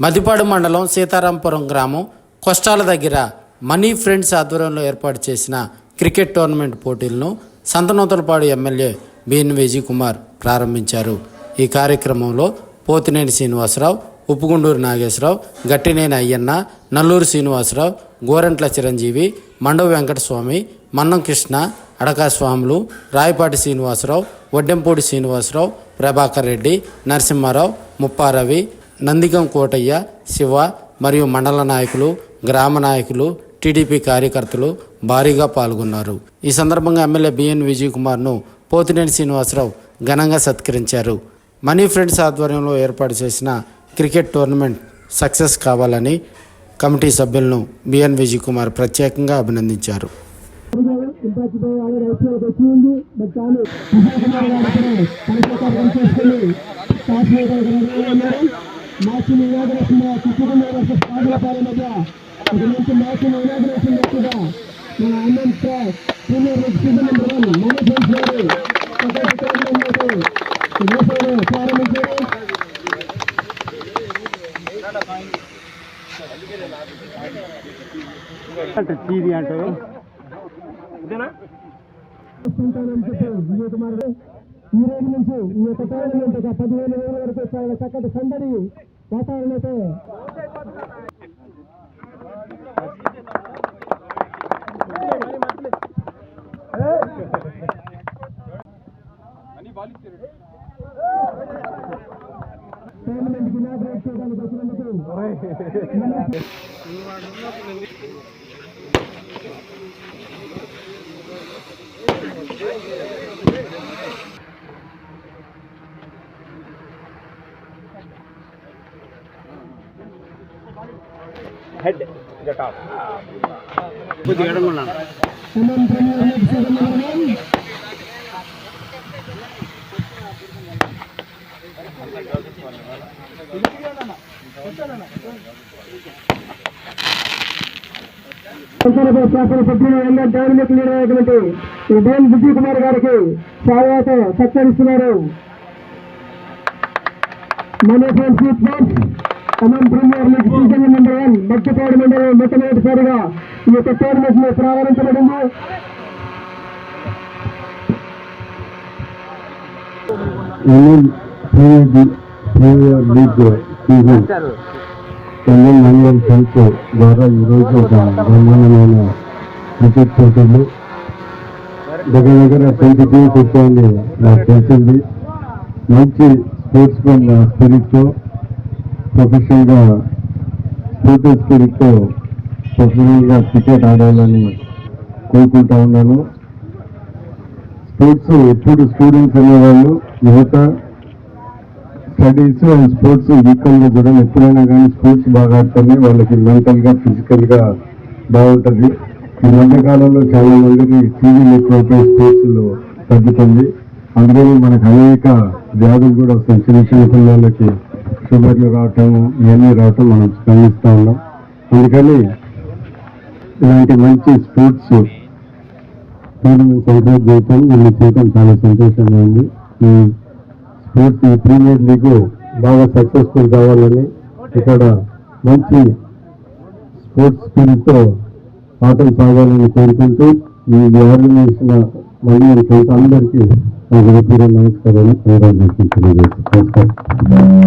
మదిపాడు మండలం సీతారాంపురం గ్రామం కొష్టాల దగ్గర మనీ ఫ్రెండ్స్ ఆధ్వర్యంలో ఏర్పాటు చేసిన క్రికెట్ టోర్నమెంట్ పోటీలను సంతనూతలపాడు ఎమ్మెల్యే బిఎన్ విజయ్ కుమార్ ప్రారంభించారు. ఈ కార్యక్రమంలో పోతినేని శ్రీనివాసరావు ఉప్పుగుండూరు నాగేశ్వరరావు గట్టినేని అయ్యన్న నల్లూరు శ్రీనివాసరావు గోరంట్ల చిరంజీవి మండవ వెంకటస్వామి మన్నం కృష్ణ అడకా స్వాములు రాయపాటి శ్రీనివాసరావు వడ్డెంపూడి శ్రీనివాసరావు ప్రభాకర్ రెడ్డి నరసింహారావు ముప్పారవి నందిగం కోటయ్య శివ మరియు మండల నాయకులు గ్రామ నాయకులు టీడీపీ కార్యకర్తలు భారీగా పాల్గొన్నారు. ఈ సందర్భంగా ఎమ్మెల్యే బిఎన్ విజయ్ కుమార్ను పోతినేని శ్రీనివాసరావు ఘనంగా సత్కరించారు. మనీ ఫ్రెండ్స్ ఆధ్వర్యంలో ఏర్పాటు చేసిన క్రికెట్ టోర్నమెంట్ సక్సెస్ కావాలని కమిటీ సభ్యులను బిఎన్ విజయ్ కుమార్ ప్రత్యేకంగా అభినందించారు. ఇంపాక్ట్ ఆల్రెడీ ఐపీఎల్ వచ్చి ఉంది బట్ కానీ విజయకుమార్ గారు ఇప్పుడు తన ప్రకారం చేసుకుని టాస్ ఉన్నారు మ్యాచ్ ఇనాగ్రేషన్ వర్సెస్ కాదులపాలెం మధ్య ఒక మంచి మ్యాచ్ ఇనాగ్రేషన్ చేస్తుగా మన అన్నం premier league season number one మన ఫ్రెండ్స్ గారు వేసారు ప్రారంభించారు టీవీ అంటారు. ఈ రోజు నుంచి ఈ యొక్క టోర్నమెంట్ ఒక పదివేల వేల వరకు చాలా చక్కటి సందడి వాతావరణంతో. టోర్నమెంట్కి ఇనాగ్రేట్ చేయడానికి వచ్చినందుకు Khammam premier league season number one సంస్థలపై శాసన సభ్యులు ఎన్నో డైనమిక్ లీడర్ అయినటువంటి ఈ డేన్ విజయ్ కుమార్ గారికి స్వాగతం సత్కరిస్తున్నారు money friends Khammam premier league మండలం నెంబర్ మండలం మొట్టమొదటిసారిగా ఈ యొక్క టోర్నమెంట్ను ప్రారంభించబడింది. ఇండియన్ మండలం సంస్థ ద్వారా ఈరోజు ఒక బ్రహ్మాండమైన క్రికెట్ పోటీలు దగ్గర దగ్గర ట్వంటీ టీమ్స్ వచ్చాయని నాకు తెలిసింది. మంచి స్పోర్ట్స్ మెన్ స్పిరిట్తో ప్రొఫెషనల్గా స్పోర్టివ్ స్పిరిట్తో ప్రొఫెషనల్గా క్రికెట్ ఆడాలని కోరుకుంటా ఉన్నాను. స్పోర్ట్స్ ఎప్పుడు స్టూడెంట్స్ అనేవాళ్ళు యువత స్టడీస్ అండ్ స్పోర్ట్స్ ఈక్వల్ చూడండి ఎప్పుడైనా కానీ స్పోర్ట్స్ బాగా ఆడితేనే వాళ్ళకి మెంటల్గా ఫిజికల్గా ఈ మధ్య కాలంలో చాలా మందికి టీవీలు ఎక్కువైపోయి స్పోర్ట్స్లో తగ్గుతుంది. అందులో మనకు అనేక వ్యాధులు కూడా వస్తాయి. చిన్న చిన్న పిల్లలకి షుగర్లు రావటం ఇవన్నీ రావటం మనం గమనిస్తూ ఉన్నాం. అందుకని ఇలాంటి మంచి స్పోర్ట్స్ టోర్నమెంట్స్ చేయటం నిన్ను చేయటం చాలా సంతోషంగా ఉంది. ఈ స్పోర్ట్స్ ఈ ప్రీమియర్ లీగ్ బాగా సక్సెస్ఫుల్ కావాలని ఇక్కడ మంచి స్పోర్ట్స్ స్పిరిట్తో ఆటలు సాగాలని కోరుకుంటూ ఈ ఆర్గనైజేషన్ మళ్ళీ అందరికీ నా హృదయపూర్వక నమస్కారాలు. తెలియజేస్తున్నాను. నమస్కారం